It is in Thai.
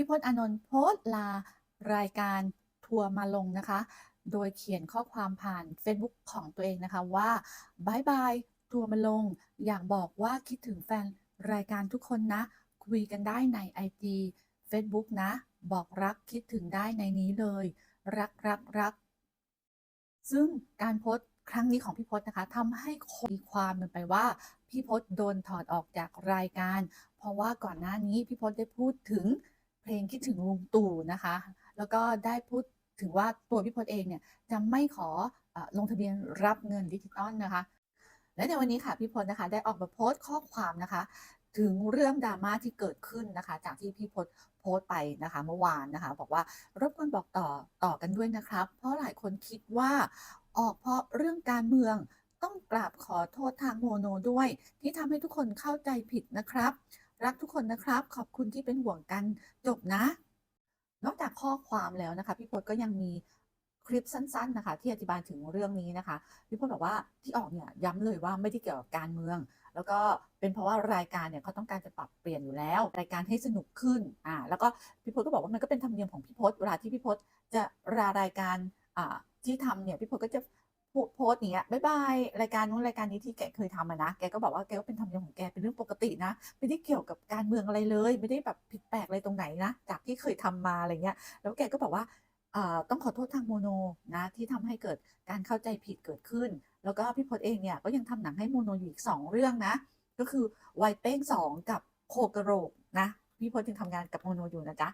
พี่พจน์อานนท์โพสต์ลารายการทัวร์มาลงนะคะ โดยเขียนข้อความผ่าน Facebook ของตัวเองนะคะว่าบายบายทัวร์มาลง อยากบอกว่าคิดถึงแฟนรายการทุกคนนะ คุยกันได้ใน IG Facebook นะ บอกรักคิดถึงได้ในนี้เลย รักรักรัก ซึ่งการโพสต์ครั้งนี้ของพี่พจน์นะคะทำให้คนตีความมันไปว่า พี่พจน์โดนถอดออกจากรายการ เพราะว่าก่อนหน้านี้พี่พจน์ได้พูดถึง เพลงคิดถึงลุงตู่นะคะ แล้วก็ได้พูดถึงว่าตัวพี่พจน์เองเนี่ยจะไม่ขออลงทะเบียนรับเงินดิจิตอลนะคะ และในวันนี้ค่ะพี่พจน์นะคะได้ออกมาโพสต์ข้อความนะคะ ถึงเรื่องดราม่าที่เกิดขึ้นนะคะ จากที่พี่พจน์โพสต์ไปนะคะเมื่อวานนะคะ บอกว่ารบกวนบอกต่อต่อกันด้วยนะครับ เพราะหลายคนคิดว่าออกเพราะเรื่องการเมืองต้องกราบขอโทษทางโมโนด้วย ที่ทำให้ทุกคนเข้าใจผิดนะครับ รักทุกคนนะครับ ขอบคุณที่เป็นห่วงกันจบนะ นอกจากข้อความแล้วนะคะ พี่พจน์ก็ยังมีคลิปสั้น ๆ นะคะ ที่อธิบายถึงเรื่องนี้นะคะ พี่พจน์บอกว่าที่ออกเนี่ยย้ำเลยว่าไม่ได้เกี่ยวกับการเมือง แล้วก็เป็นเพราะว่ารายการเนี่ยเขาต้องการจะปรับเปลี่ยนอยู่แล้ว รายการให้สนุกขึ้นอ่าแล้วก็พี่พจน์ก็บอกว่ามันก็เป็นธรรมเนียมของพี่พจน์เวลาที่พี่พจน์จะรารายการอ่าที่ทำเนี่ยพี่พจน์ก็จะ โพโพสต์อย่างเงี้ยบ๊ายบายรายการนู้นรายการนี้ที่แกเคยทำอะนะแกก็บอกว่าแกก็เป็นธรรมเนียมของแกเป็นเรื่องปกตินะไม่ได้เกี่ยวกับการเมืองอะไรเลย ไม่ได้แบบผิดแปลกอะไรตรงไหนนะจากที่เคยทำมาอะไรเงี้ยแล้วแกก็บอกว่าต้องขอโทษทางโมโนนะที่ทำให้เกิดการเข้าใจผิดเกิดขึ้น แล้วก็พี่พจน์เองเนี่ยก็ยังทำหนังให้โมโนอยู่อีกสองเรื่องนะ ก็คือไวเป้งสองกับโคกระโหลกนะพี่พจน์ยังทำงานกับโมโนอยู่นะจ๊ะ